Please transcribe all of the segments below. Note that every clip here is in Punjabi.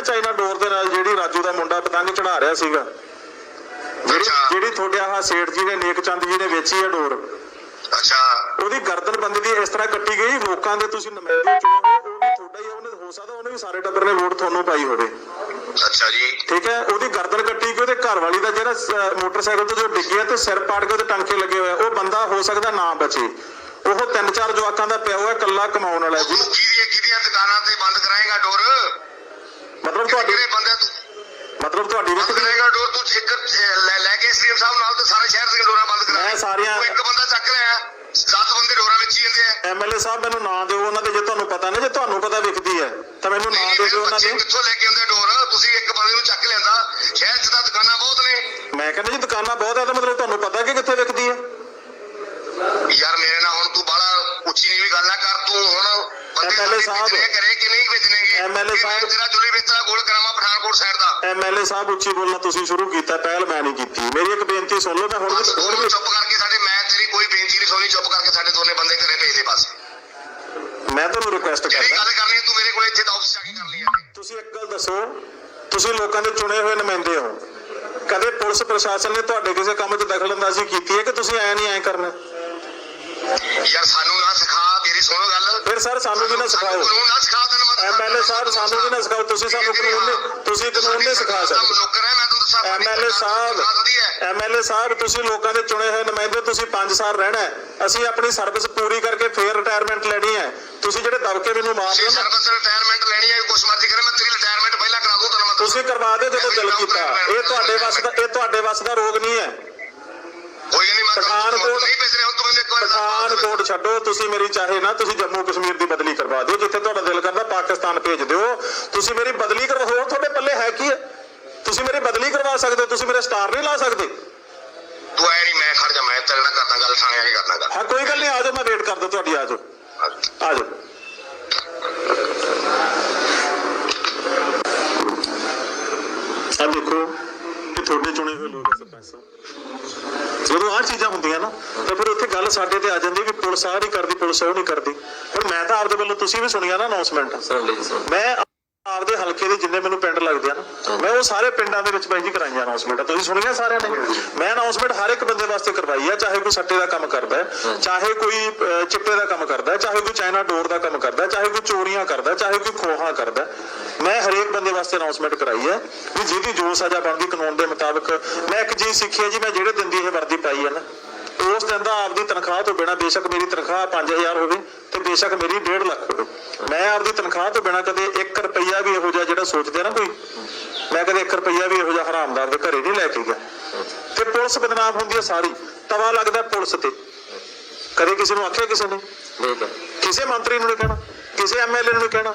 ਨਾ ਚਾਈਨਾ ਡੋਰ ਦੇ ਨਾਲ ਜਿਹੜੀ ਰਾਜੂ ਦਾ ਮੁੰਡਾ ਪਤੰਗ ਚੜਾ ਰਿਹਾ ਸੀਗਾ। ਜਿਹੜੀ। ਜਿਹੜੀ ਤੁਹਾਡੇ ਆਹ ਸੇਠ ਜੀ ਨੇ ਨੇਕ ਚੰਦ ਜੀ ਨੇ ਵੇਚੀ ਹੈ ਡੋਰ। ਅੱਛਾ। ਉਹਦੀ ਗਰਦਨ ਬੰਦੇ ਦੀ ਇਸ ਤਰ੍ਹਾਂ ਕੱਟੀ ਗਈ ਲੋਕਾਂ ਦੇ ਤੁਸੀਂ ਨੁਮਾਇੰਦੇ ਚੁਣੇ ਹੋ ਉਹ ਵੀ ਤੁਹਾਡਾ ਹੀ ਉਹਨੇ ਹੋ ਸਕਦਾ ਉਹਨੇ ਵੀ ਸਾਰੇ ਟੱਬਰ ਨੇ ਵੋਟ ਤੁਹਾਨੂੰ ਪਾਈ ਹੋਵੇ। ਅੱਛਾ ਜੀ। ਠੀਕ ਹੈ ਉਹਦੀ ਗਰਦਨ ਕੱਟੀ ਗਈ ਉਹਦੇ ਘਰ ਵਾਲੀ ਦਾ ਜਿਹੜਾ ਮੋਟਰਸਾਈਕਲ ਤੋਂ ਜੋ ਡਿੱਗਿਆ ਤੇ ਸਿਰ ਪਾੜ ਕੇ ਉਹਦੇ ਟਾਂਕੇ ਲੱਗੇ ਹੋਏ ਉਹ ਬੰਦਾ ਹੋ ਸਕਦਾ ਨਾ ਬਚੇ। ਉਹ ਤਿੰਨ ਚਾਰ ਜਵਾਕਾਂ ਦਾ ਪਿਆ ਹੋਇਆ ਇਕੱਲਾ ਕਮਾਉਣ ਵਾਲਾ ਜੀ। ਕਿਹਦੀਆਂ ਕਿਹਦੀਆਂ ਦੁਕਾਨਾਂ ਤੇ ਬੰਦ ਕਰਾਏਗਾ ਡੋਰ? ਮਤਲਬ ਤੁਹਾਡੀ ਕਿਹੜੇ ਬੰਦੇ ਤੂੰ ਮਤਲਬ ਤੁਹਾਡੀ ਵੀ ਕਰਾਏਗਾ ਡੋਰ ਤੂੰ ਇੱਕ ਲੈ ਕੇ ਸੀਐਮ ਸਾਹਿਬ ਨਾਲ ਤੇ ਸਾਰੇ ਸ਼ਹਿਰ ਦੀਆਂ ਡੋਰਾਂ ਬੰਦ ਕਰਾ ਮੈਂ ਸਾਰੀਆਂ- ਤੂੰ ਇੱਕ ਬੰਦਾ ਚੱਕ ਲਿਆ 10 ਬੰਦੇ ਡੋਰਾਂ ਵਿੱਚ ਹੀ ਜਾਂਦੇ ਆ। ਐਮਐਲਏ ਸਾਹਿਬ ਮੈਨੂੰ ਨਾਂ ਦਿਓ ਉਹਨਾਂ ਦੇ ਜੇ ਤੁਹਾਨੂੰ ਪਤਾ ਨਾ ਜੇ ਤੁਹਾਨੂੰ ਪਤਾ ਵਿਕਦੀ ਹੈ ਤਾਂ ਮੈਨੂੰ ਨਾਂ ਦੇ ਦਿਓ ਉਹਨਾਂ ਦੇ। ਕਿੱਥੋਂ ਲੈ ਕੇ ਆਉਂਦੇ ਡੋਰ? ਤੁਸੀਂ ਇੱਕ ਬੰਦੇ ਨੂੰ ਚੱਕ ਲਿਆਂਦਾ ਸ਼ਹਿਰ 'ਚ ਤਾਂ ਦੁਕਾਨਾਂ ਬਹੁਤ ਨੇ। ਮੈਂ ਕਹਿੰਦਾ ਜੀ ਦੁਕਾਨਾਂ ਬਹੁਤ ਹੈ ਤਾਂ ਮਤਲਬ ਤੁਹਾਨੂੰ ਪਤਾ ਕਿ ਮੈਂ ਸਾਹਿਬ। ਤੇਰਾ ਜੁਲੀ ਵੇਚਣਾ ਗੋਲ ਕਰਾਵਾਂ ਪਠਾਨਕੋਟ ਸਾਈਡ ਦਾ। ਐਮਐਲਏ ਸਾਹਿਬ ਉੱਚੀ ਬੋਲਣਾ ਤੁਸੀਂ ਸ਼ੁਰੂ ਕੀਤਾ ਪਹਿਲ ਮੈਂ ਨਹੀਂ ਕੀਤੀ। ਮੇਰੀ ਇੱਕ ਬੇਨਤੀ ਸੁਣ ਲਓ ਮੈਂ ਹੁਣ ਚੁੱਪ ਕਰਕੇ ਸਾਡੇ ਮੈਂ ਤੇਰੀ ਕੋਈ ਬੇਨਤੀ ਨਹੀਂ ਸੁਣੀ ਚੁੱਪ ਕਰਕੇ ਸਾਡੇ ਦੋਨੇ ਬੰਦੇ ਘਰੇ ਭੇਜ ਦੇ ਬਸ। ਮੈਂ ਤੁਹਾਨੂੰ ਰਿਕੁਐਸਟ ਜਿਹੜੀ ਕਰਦਾ। ਗੱਲ ਕਰਨੀ ਤੂੰ ਮੇਰੇ ਕੋਲ ਇੱਥੇ ਤਾਂ ਆਫਿਸ ਜਾ ਕੇ ਕਰਨੀ ਆ। ਤੁਸੀਂ ਇੱਕ ਗੱਲ ਦੱਸੋ ਤੁਸੀਂ ਲੋਕਾਂ ਦੇ ਚੁਣੇ ਹੋਏ ਨੁਮਾਇੰਦੇ ਹੋ। ਕਦੇ ਪੁਲਿਸ ਪ੍ਰਸ਼ਾਸਨ ਨੇ ਤੁਹਾਡੇ ਕਿਸੇ ਕੰਮ 'ਚ ਦਖਲਅੰਦਾਜ਼ੀ ਕੀਤੀ ਹੈ ਕਿ ਤੁਸੀਂ ਐ ਨਹੀਂ ਐ ਕਰਨਾ? ਯਾਰ ਸਾਨੂੰ ਨਾ ਸਿਖਾ ਮੇਰੀ ਸੁਣੋ ਗੱਲ। ਫਿਰ ਸਰ ਸਾਨੂੰ ਵੀ ਨਾ ਸਿਖਾਓ ਕਾਨੂੰਨ ਨਾ ਸਿਖਾ। ਐਮਐਲਏ ਸਾਹਿਬ ਸਾਨੂੰ ਵੀ ਨਾ ਸਿਖਾਓ ਤੁਸੀਂ ਸਾਨੂੰ ਕਾਨੂੰਨ ਨਹੀਂ ਤੁਸੀਂ ਕਾਨੂੰਨ ਨਹੀਂ ਸਿਖਾ ਸਕਦੇ। ਹੈ? ਤੁਹਾਨੂੰ ਐਮਐਲਏ ਸਾਹਿਬ ਹੈ। ਐਮਐਲਏ ਸਾਹਿਬ ਤੁਸੀਂ ਲੋਕਾਂ ਦੇ ਚੁਣੇ ਹੋਏ ਨੁਮਾਇੰਦੇ ਤੁਸੀਂ 5 ਸਾਲ ਰਹਿਣਾ ਹੈ। ਅਸੀਂ ਆਪਣੀ ਸਰਵਿਸ ਪੂਰੀ ਕਰਕੇ ਫੇਰ ਰਿਟਾਇਰਮੈਂਟ ਲੈਣੀ ਹੈ। ਤੁਸੀਂ ਜਿਹੜੇ ਦਬਕੇ ਮੈਨੂੰ ਮਾਰ ਜੇ ਦਿਓ ਨਾ ਸਰਵਿਸ ਰਿਟਾਇਰਮੈਂਟ ਲੈਣੀ ਹੈ ਕੁਛ ਮਰਜ਼ੀ ਕਰੇ ਮੈਂ ਤੇਰੀ ਰਿਟਾਇਰਮੈਂਟ ਪਹਿਲਾਂ ਕਰਾ ਦੂੰ ਮੈਂ ਤੁਸੀਂ ਕਰਵਾ ਦਿਓ ਜਦੋਂ ਦਿਲ ਕੀਤਾ। ਇਹ ਤੁਹਾਡੇ ਵੱਸ ਦਾ ਇਹ ਤੁਹਾਡੇ ਵੱਸ ਦਾ ਰੋਗ ਨਹੀਂ ਹੈ। ਕੋਈ ਨਹੀਂ ਮੈਂ ਤੁਹਾਨੂੰ ਪਠਾਨਕੋਟ- ਨਹੀਂ ਭੇਜ ਰਿਹਾ ਹੁਣ ਤੂੰ ਮੈਨੂੰ ਇੱਕ ਵਾਰ। ਪਠਾਨਕੋਟ ਛੱਡੋ ਤੁਸੀਂ ਮੇਰੀ ਚਾਹੇ ਨਾ ਤੁਸੀਂ ਜੰਮੂ ਕਸ਼ਮੀਰ ਦੀ ਬਦਲੀ ਕਰਵਾ ਦਿਓ ਜਿੱਥੇ ਤੁਹਾਡਾ ਦਿਲ ਕਰਦਾ ਪਾਕਿਸਤਾਨ ਭੇਜ ਦਿਓ। ਤੁਸੀਂ ਮੇਰੀ ਬਦਲੀ ਕਰਵਾ ਹੋਰ ਤੁਹਾਡੇ ਪੱਲੇ ਹੈ ਕੀ ਹੈ? ਤੁਸੀਂ ਮੇਰੀ ਬਦਲੀ ਕਰਵਾ ਸਕਦੇ ਹੋ ਤੁਸੀਂ ਮੇਰੇ ਸਟਾਰ ਨਹੀਂ ਲਾ ਸਕਦੇ। ਤੂੰ ਐ ਨਹੀਂ ਮੈਂ ਖੜ ਜਾ ਮੈਂ ਤੇਰੇ ਨਾਲ ਕਰਦਾ ਗੱਲ ਥਾਣੇ ਆ ਕੇ ਕਰਦਾ ਗੱਲ। ਹਾਂ ਕੋਈ ਗੱਲ ਨਹੀਂ ਆ ਜਾਓ ਮੈਂ ਵੇਟ ਕਰਦਾ ਤੁਹਾਡੀ ਆ ਜਾਓ। ਆ ਜਾਓ। ਆ ਦੇਖੋ ਇਹ ਤੁਹਾਡੇ ਚੁਣੇ ਹੋਏ ਲੋਕ ਸਰਪੰਚ ਸਾਹਿਬ। ਜਦੋਂ ਆਹ ਚੀਜ਼ਾਂ ਹੁੰਦੀਆਂ ਨਾ ਤਾਂ ਫਿਰ ਉੱਥੇ ਗੱਲ ਸਾਡੇ ਤੇ ਆ ਜਾਂਦੀ ਵੀ ਪੁਲਿਸ ਆਹ ਨਹੀਂ ਕਰਦੀ ਪੁਲਿਸ ਉਹ ਨਹੀਂ ਕਰਦੀ। ਫਿਰ ਮੈਂ ਤਾਂ ਆਪਦੇ ਵੱਲੋਂ ਤੁਸੀਂ ਵੀ ਸੁਣੀਆ ਨਾ ਅਨਾਉਂਸਮੈਂਟ ਸਰ ਲਈ ਸਰ ਮੈਂ ਆਪਦੇ ਹਲਕੇ ਦੇ ਜਿੰਨੇ ਮੈਨੂੰ ਪਿੰਡ ਲੱਗਦੇ ਆ ਨਾ, ਮੈਂ ਉਹ ਸਾਰੇ ਪਿੰਡਾਂ ਦੇ ਵਿੱਚ ਬਾਈ ਜੀ ਕਰਾਈਆਂ ਅਨਾਉਂਸਮੈਂਟ ਤੁਸੀਂ ਸੁਣੀਆਂ ਸਾਰਿਆਂ ਨੇ? ਮੈਂ ਅਨਾਉਂਸਮੈਂਟ ਹਰ ਇੱਕ ਬੰਦੇ ਵਾਸਤੇ ਕਰਵਾਈ ਆ, ਚਾਹੇ ਕੋਈ ਸੱਟੇ ਦਾ ਕੰਮ ਕਰਦਾ ਚਾਹੇ ਕੋਈ ਚਿੱਟੇ ਦਾ ਕੰਮ ਕਰਦਾ ਚਾਹੇ ਕੋਈ ਚਾਈਨਾ ਡੋਰ ਦਾ ਕੰਮ ਕਰਦਾ ਚਾਹੇ ਕੋਈ ਚੋਰੀਆਂ ਕਰਦਾ ਚਾਹੇ ਕੋਈ ਖੋਹਾਂ ਕਰਦਾ ਮੈਂ ਹਰੇਕ ਬੰਦੇ ਵਾਸਤੇ ਅਨਾਉਂਸਮੈਂਟ ਕਰਾਈ ਹੈ ਵੀ ਜਿਹਦੀ ਜੋ ਸਜ਼ਾ ਬਣਦੀ ਕਾਨੂੰਨ ਦੇ ਮੁਤਾਬਕ, ਮੈਂ ਇੱਕ ਚੀਜ਼ ਸਿੱਖੀ ਹੈ ਜੀ, ਮੈਂ ਜਿਹੜੇ ਦਿਨ ਦੀ ਇਹ ਵਰਦੀ ਪਾਈ ਹੈ ਨਾ ਉਸ ਦਿਨ ਦਾ ਆਪਦੀ ਤਨਖਾਹ ਤੋਂ ਬਿਨਾ ਬੇਸ਼ੱਕ ਮੇਰੀ ਤਨਖਾਹ 5000 ਹੋਵੇ ਤੇ ਬੇਸ਼ੱਕ ਮੇਰੀ 1.5 ਲੱਖ ਹੋਵੇ। ਮੈਂ ਆਪਦੀ ਤਨਖਾਹ ਤੋਂ ਬਿਨਾ ਕਦੇ 1 ਰੁਪਈਆ ਵੀ ਇਹੋ ਜਿਹਾ ਜਿਹੜਾ ਸੋਚਦੇ ਨਾ ਕੋਈ ਮੈਂ ਕਦੇ 1 ਰੁਪਈਆ ਵੀ ਇਹੋ ਜਿਹਾ ਹਰਾਮਦਾਰ ਦੇ ਘਰੇ ਨਹੀਂ ਲੈ ਕੇ ਗਿਆ। ਤੇ ਪੁਲਿਸ ਬਦਨਾਮ ਹੁੰਦੀ ਹੈ ਸਾਰੀ। ਤਵਾ ਲੱਗਦਾ ਪੁਲਿਸ ਤੇ। ਕਦੇ ਕਿਸੇ ਨੂੰ ਆਖਿਆ ਕਿਸੇ ਨੇ? ਕਿਸੇ ਮੰਤਰੀ ਨੂੰ ਨਹੀਂ ਕਹਿਣਾ ਕਿਸੇ ਐਮਐਲਏ ਨੂੰ ਨਹੀਂ ਕਹਿਣਾ।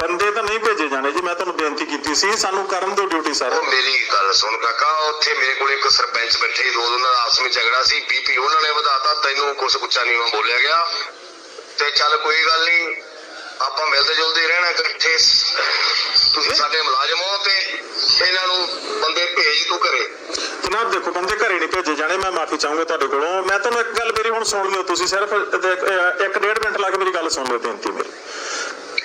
ਬੰਦੇ ਤਾਂ ਨਹੀਂ ਭੇਜੇ ਜਾਣੇ ਜੀ ਮੈਂ ਤੁਹਾਨੂੰ ਬੇਨਤੀ ਕੀਤੀ ਸੀ ਸਾਨੂੰ ਕਰਨ ਦਿਓ ਡਿਊਟੀ ਸਰ ਉਹ ਮੇਰੀ ਗੱਲ ਸੁਣ ਕਾਕਾ ਉੱਥੇ ਮੇਰੇ ਕੋਲ ਇੱਕ ਸਰਪੰਚ ਬੈਠੇ ਦੋ ਉਹਨਾਂ ਦਾ ਆਪਸ ਵਿੱਚ ਝਗੜਾ ਸੀ ਬੀਪੀ ਉਹਨਾਂ ਨੇ ਵਧਾਤਾ ਤੈਨੂੰ ਕੁਛ ਉੱਚਾ ਨਹੀਂ ਬੋਲਿਆ ਗਿਆ। ਤੇ ਚੱਲ ਕੋਈ ਗੱਲ ਨਹੀਂ ਆਪਾਂ ਮਿਲਦੇ ਜੁਲਦੇ ਰਹਿਣਾ ਇਕੱਠੇ। ਤੁਸੀਂ ਸਾਡੇ ਮੁਲਾਜ਼ਮ ਹੋ ਤੇ ਇਹਨਾਂ ਨੂੰ ਬੰਦੇ ਭੇਜ ਤੂੰ ਘਰੇ। ਜਨਾਬ ਦੇਖੋ ਬੰਦੇ ਘਰੇ ਨਹੀਂ ਭੇਜੇ ਜਾਣੇ ਮੈਂ ਮਾਫੀ ਚਾਹੂੰਗਾ ਤੁਹਾਡੇ ਕੋਲੋਂ। ਮੈਂ ਤੁਹਾਨੂੰ ਇੱਕ ਗੱਲ ਮੇਰੀ ਹੁਣ ਸੁਣ ਲਿਓ ਤੁਸੀਂ ਸਿਰਫ ਇੱਕ- ਅਹ ਇੱਕ ਡੇਢ ਮਿੰਟ ਲਾ ਕੇ ਮੇਰੀ ਗੱਲ ਸੁਣ ਲਿਓ ਬੇਨਤੀ ਮੇਰੀ।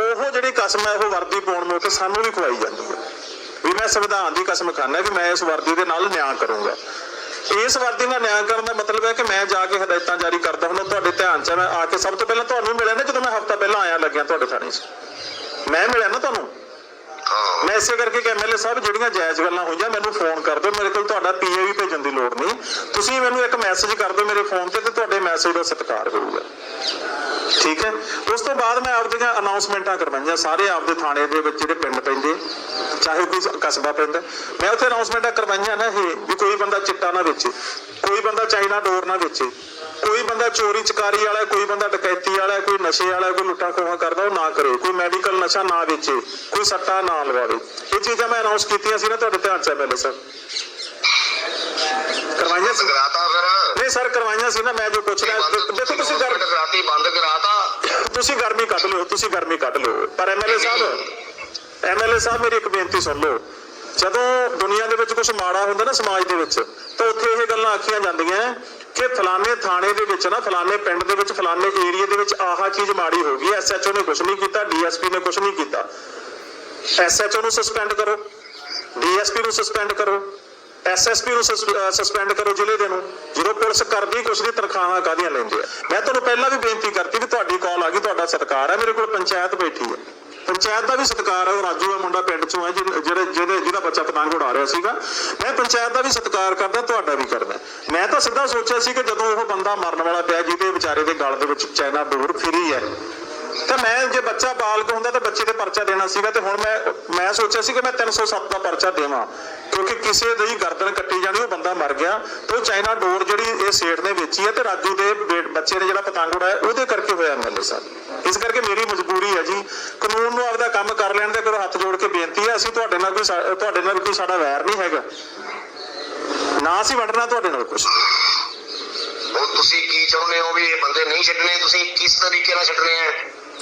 ਉਹ ਜਿਹੜੀ ਕਸਮ ਹੈ, ਉਹ ਵਰਦੀ ਪਾਉਣ ਨੂੰ ਤੇ ਸਾਨੂੰ ਵੀ ਖਵਾਈ ਜਾਂਦੀ ਹੈ। ਵੀ ਮੈਂ ਸੰਵਿਧਾਨ ਦੀ ਕਸਮ ਖਾਨਾ ਵੀ ਮੈਂ ਇਸ ਵਰਦੀ ਦੇ ਨਾਲ ਨਿਆਂ ਕਰੂੰਗਾ। ਇਸ ਵਰਦੀ ਨਾਲ ਨਿਆਂ ਕਰਨ ਦਾ ਮਤਲਬ ਹੈ ਕਿ ਮੈਂ ਜਾ ਕੇ ਹਦਾਇਤਾਂ ਜਾਰੀ ਕਰਦਾ ਹੁੰਦਾ, ਤੁਹਾਡੇ ਧਿਆਨ 'ਚ ਮੈਂ ਆ ਕੇ ਸਭ ਤੋਂ ਪਹਿਲਾਂ ਤੁਹਾਨੂੰ ਮਿਲਿਆ ਨਾ, ਜਦੋਂ ਮੈਂ ਹਫਤਾ ਪਹਿਲਾਂ ਆਇਆ ਲੱਗਿਆ ਤੁਹਾਡੇ ਥਾਣੇ 'ਚ। ਮੈਂ ਮਿਲਿਆ ਨਾ ਤੁਹਾਨੂੰ। ਮੈਂ ਇਸੇ ਕਰਕੇ ਕਿ ਐਮਐਲਏ ਸਾਹਿਬ, ਜਿਹੜੀਆਂ ਜਾਇਜ਼ ਗੱਲਾਂ ਹੋਈਆਂ, ਮੈਨੂੰ ਫੋਨ ਕਰ ਦਿਓ। ਮੇਰੇ ਕੋਲ ਤੁਹਾਡਾ ਪੀਏ ਵੀ ਭੇਜਣ ਦੀ ਲੋੜ ਨਹੀਂ। ਤੁਸੀਂ ਮੈਨੂੰ ਇੱਕ ਮੈਸੇਜ ਕਰ ਦਿਓ ਮੇਰੇ ਫੋਨ ਤੇ ਤੇ ਤੁਹਾਡੇ ਮੈਸੇਜ ਦਾ ਸਤਿਕਾਰ ਹੋਊਗਾ ਠੀਕ ਹੈ? ਉਸ ਤੋਂ ਬਾਅਦ ਮੈਂ ਆਪਦੀਆਂ ਅਨਾਉਂਸਮੈਂਟਾਂ ਕਰਵਾਈਆਂ। ਸਾਰੇ ਆਪਦੇ ਥਾਣੇ ਦੇ ਵਿੱਚ ਜਿਹੜੇ ਪਿੰਡ ਪੈਂਦੇ, ਚਾਹੇ ਕੋਈ ਕਸਬਾ ਪੈਂਦਾ ਮੈਂ ਉੱਥੇ ਅਨਾਉਂਸਮੈਂਟਾਂ ਕਰਵਾਈਆਂ ਨਾ ਇਹ, ਵੀ ਕੋਈ ਬੰਦਾ ਚਿੱਟਾ ਨਾ ਵੇਚੇ, ਕੋਈ ਬੰਦਾ ਚਾਈਨਾ ਡੋਰ ਨਾ ਵੇਚੇ। ਕੋਈ ਬੰਦਾ ਚੋਰੀ ਚਕਾਰੀ ਵਾਲਾ ਕੋਈ ਬੰਦਾ ਡਕੈਤੀ ਵਾਲਾ ਕੋਈ ਨਸ਼ੇ ਵਾਲਾ ਕੋਈ ਲੁੱਟਾ ਖੋਹਾਂ ਕਰਦਾ ਉਹ ਨਾ ਕਰੇ। ਕੋਈ ਮੈਡੀਕਲ ਨਸ਼ਾ ਨਾ ਵੇਚੇ ਕੋਈ ਸੱਟਾ ਨਾ ਲਵਾਵੇ। ਇਹ ਚੀਜ਼ਾਂ ਮੈਂ ਅਨਾਉਂਸ ਕੀਤੀਆਂ ਸੀ ਨਾ ਤੁਹਾਡੇ ਧਿਆਨ ਚ ਪਹਿਲੇ ਸਰ ਕਰਵਾਈਆਂ ਸੀ? ਕਰਾਤਾ ਫਿਰ। ਨਹੀਂ ਸਰ ਕਰਵਾਈਆਂ ਸੀ ਨਾ ਮੈਂ ਜੋ ਪੁੱਛ ਰਿਹਾ ਦੇਖੋ ਤੁਸੀਂ ਗਰ ਕਰਾਤੀ ਬੰਦ ਕਰਾਤਾ। ਤੁਸੀਂ ਗਰਮੀ ਕੱਢ ਲਿਓ ਤੁਸੀਂ ਗਰਮੀ ਕੱਢ ਲਿਓ। ਪਰ ਐਮਐਲਏ ਸਾਹਿਬ ਐਮਐਲਏ ਸਾਹਿਬ ਮੇਰੀ ਇੱਕ ਬੇਨਤੀ ਸੁਣ ਲਓ। ਜਦੋਂ ਦੁਨੀਆ ਦੇ ਵਿੱਚ ਕੁਝ ਮਾੜਾ ਹੁੰਦਾ ਨਾ ਸਮਾਜ ਦੇ ਵਿੱਚ ਤਾਂ ਉੱਥੇ ਇਹ ਗੱਲਾਂ ਆਖੀਆਂ ਜਾਂਦੀਆਂ ਕਿ ਫਲਾਣੇ ਥਾਣੇ ਦੇ ਵਿੱਚ ਨਾ, ਫਲਾਣੇ ਪਿੰਡ ਦੇ ਵਿੱਚ, ਫਲਾਣੇ ਏਰੀਆ ਦੇ ਵਿੱਚ ਆਹ ਚੀਜ਼ ਮਾੜੀ ਹੋ ਗਈ। ਐਸਐਚਓ ਨੇ ਕੁਝ ਨਹੀਂ ਕੀਤਾ ਡੀਐਸਪੀ ਨੇ ਕੁਝ ਨਹੀਂ ਕੀਤਾ। ਐਸਐਚਓ ਨੂੰ ਸਸਪੈਂਡ ਕਰੋ। ਡੀਐਸਪੀ ਨੂੰ ਸਸਪੈਂਡ ਕਰੋ। ਐਸਐਸਪੀ ਨੂੰ ਸਸਪੈਂਡ ਕਰੋ ਜ਼ਿਲ੍ਹੇ ਦੇ ਨੂੰ। ਜਦੋਂ ਪੁਲਿਸ ਕਰਦੀ ਕੁਛ ਦੀ ਤਨਖਾਹਾਂ ਕਾਹਦੀਆਂ ਲੈਂਦੇ ਆ? ਮੈਂ ਤੁਹਾਨੂੰ ਪਹਿਲਾਂ ਵੀ ਬੇਨਤੀ ਕਰਤੀ ਵੀ ਤੁਹਾਡੀ ਕਾਲ ਆ ਗਈ, ਤੁਹਾਡਾ ਸਤਿਕਾਰ ਹੈ ਮੇਰੇ ਕੋਲ ਪੰਚਾਇਤ ਬੈਠੀ ਹੈ ਪੰਚਾਇਤ ਦਾ ਵੀ ਸਤਿਕਾਰ ਹੈ, ਉਹ ਰਾਜੂ ਦਾ ਮੁੰਡਾ ਪਿੰਡ ਚੋਂ ਹੈ, ਜਿਹਨ- ਜਿਹੜੇ, ਜਿਹਦੇ, ਜਿਹਦਾ ਬੱਚਾ ਪਤੰਗ ਉਡਾ ਰਿਹਾ ਸੀਗਾ। ਮੈਂ ਪੰਚਾਇਤ ਦਾ ਵੀ ਸਤਿਕਾਰ ਕਰਦਾ, ਤੁਹਾਡਾ ਵੀ ਕਰਦਾ। ਮੈਂ ਤਾਂ ਸਿੱਧਾ ਸੋਚਿਆ ਸੀ ਕਿ ਜਦੋਂ ਉਹ ਬੰਦਾ ਮਰਨ ਵਾਲਾ ਪਿਆ, ਜਿਹਦੇ ਵਿਚਾਰੇ ਦੇ ਗਲ ਦੇ ਵਿੱਚ ਚਾਈਨਾ ਡੋਰ ਫਿਰੀ ਹੈ ਤਾਂ ਮੈਂ ਜੇ ਬੱਚਾ ਬਾਲਗ ਹੁੰਦਾ ਤਾਂ ਬੱਚੇ ਤੇ ਪਰਚਾ ਦੇਣਾ ਸੀਗਾ ਤੇ ਹੁਣ ਮੈਂ ਮੈਂ ਸੋਚਿਆ ਸੀ ਕਿ ਮੈਂ 307 ਦਾ ਪਰਚਾ ਦੇਵਾਂ, ਕਿਉਂਕਿ ਕਿਸੇ ਦੀ ਗਰਦਨ ਕੱਟੀ ਜਾਣੀ, ਉਹ ਬੰਦਾ ਮਰ ਗਿਆ, ਤੇ ਉਹ ਚਾਈਨਾ ਡੋਰ ਜਿਹੜੀ ਇਹ ਸੇਠ ਨੇ ਵੇਚੀ ਹੈ ਤੇ ਰਾਜੂ ਦੇ ਬੱਚੇ ਨੇ ਜਿਹੜਾ ਪਤੰਗ ਉਡਾਇਆ, ਉਹਦੇ ਕਰਕੇ ਹੋਇਆ ਐਮਐਲਏ ਸਾਹਿਬ। ਇਸ ਕਰਕੇ ਮੇਰੀ ਮਜਬੂਰੀ ਹੈ ਜੀ, ਕਾਨੂੰਨ ਨੂੰ ਆਪਦਾ ਕੰਮ ਕਰ ਲੈਣ ਦੇ ਕਰੋ, ਹੱਥ ਜੋੜ ਕੇ ਬੇਨਤੀ ਹੈ, ਅਸੀਂ ਤੁਹਾਡੇ ਨਾਲ ਕੋਈ ਤੁਹਾਡੇ ਨਾਲ ਕੋਈ ਸਾਡਾ ਵੈਰ ਨਹੀਂ ਹੈਗਾ। ਨਾ ਅਸੀਂ ਵੰਡਣਾ ਤੁਹਾਡੇ ਨਾਲ ਕੁਝ ਹੁਣ ਤੁਸੀਂ ਕੀ ਚਾਹੁੰਦੇ ਹੋ ਵੀ ਇਹ ਬੰਦੇ ਨਹੀਂ ਛੱਡਣੇ, ਤੁਸੀਂ ਕਿਸ ਤਰੀਕੇ ਨਾਲ ਛੱਡਣੇ ਆ?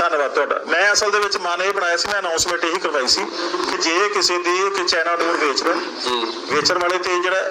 ਧੰਨਵਾਦ। ਤੁਹਾਡਾ ਮੈਂ ਅਸਲ ਦੇ ਵਿੱਚ ਮਨ ਇਹ ਬਣਾਇਆ ਸੀ ਮੈਂ ਅਨਾਉਂਸਮੈਂਟ ਇਹੀ ਕਰਵਾਈ ਸੀ ਕਿ ਜੇ ਕਿਸੇ ਦੀ ਕਿ ਡੋਰ ਵੇਚਦਾ ਜੀ ਵੇਚਣ ਵਾਲੇ ਤੇ ਜਿਹੜਾ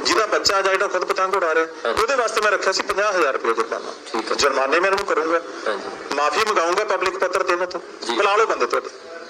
ਜਿਹਦਾ ਬੱਚਾ ਜਾਂ ਜਿਹੜਾ ਖੁਦ ਪਤੰਗ ਉਡਾ ਰਿਹਾ। ਉਹਦੇ ਵਾਸਤੇ ਮੈਂ ਰੱਖਿਆ ਸੀ 50000 ਰੁਪਏ ਜੁਰਮਾਨਾ ਠੀਕ ਹੈ। ਜੁਰਮਾਨੇ ਮੈਂ ਇਹਨੂੰ ਕਰੂੰਗਾ ਹਾਂਜੀ ਮਾਫੀ ਮੰਗਾਉਂਗਾ ਪਬਲਿਕ ਪੱਤਰ ਤੇ ਇਹਨਾਂ ਤੋਂ। ਬੁਲਾ ਲਓ ਬੰਦੇ ਤੁਹਾਡੇ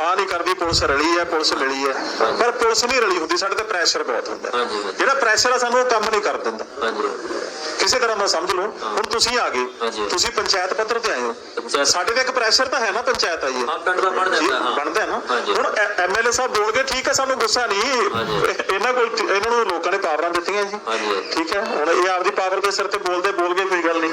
ਆ ਨਹੀਂ ਕਰਦੀ ਪੁਲਿਸ ਰਲੀ ਹੈ ਪੁਲਿਸ ਮਿਲੀ ਹੈ। ਪਰ ਪੁਲਿਸ ਨਹੀਂ ਰਲੀ ਹੁੰਦੀ ਸਾਡੇ ਤੇ ਪ੍ਰੈਸ਼ਰ ਬਹੁਤ ਹੁੰਦਾ। ਜਿਹੜਾ ਪ੍ਰੈਸ਼ਰ ਆ ਸਾਨੂੰ ਉਹ ਕੰਮ ਨਹੀਂ ਕਰ ਦਿੰਦਾ। ਕਿਸੇ ਤਰ੍ਹਾਂ ਦਾ ਸਮਝ ਲਓ ਹੁਣ ਤੁਸੀਂ ਆ ਗਏ। ਤੁਸੀਂ ਪੰਚਾਇਤ ਪੱਧਰ ਤੇ ਆਏ ਹੋ। ਸਾਡੇ ਤੇ ਇੱਕ ਪ੍ਰੈਸ਼ਰ ਤਾਂ ਹੈ ਨਾ ਪੰਚਾਇਤ ਆਈ ਹਾਂ ਪਿੰਡ ਦਾ ਬਣ ਜਾਂਦਾ ਹਾਂ। ਬਣਦਾ ਨਾ। ਹੁਣ ਐਮਐਲਏ ਸਾਹਿਬ ਬੋਲ ਗਏ ਠੀਕ ਹੈ ਸਾਨੂੰ ਗੁੱਸਾ ਨਹੀਂ। ਇਹਨਾਂ ਕੋਲ ਇਹਨਾਂ ਨੂੰ ਲੋਕਾਂ ਨੇ ਪਾਵਰਾਂ ਦਿੱਤੀਆਂ ਜੀ। ਠੀਕ ਹੈ ਹੁਣ ਇਹ ਆਪਦੀ ਪਾਵਰ ਦੇ ਸਿਰ ਤੇ ਬੋਲਦੇ ਬੋਲ ਗਏ ਕੋਈ ਗੱਲ ਨਹੀਂ।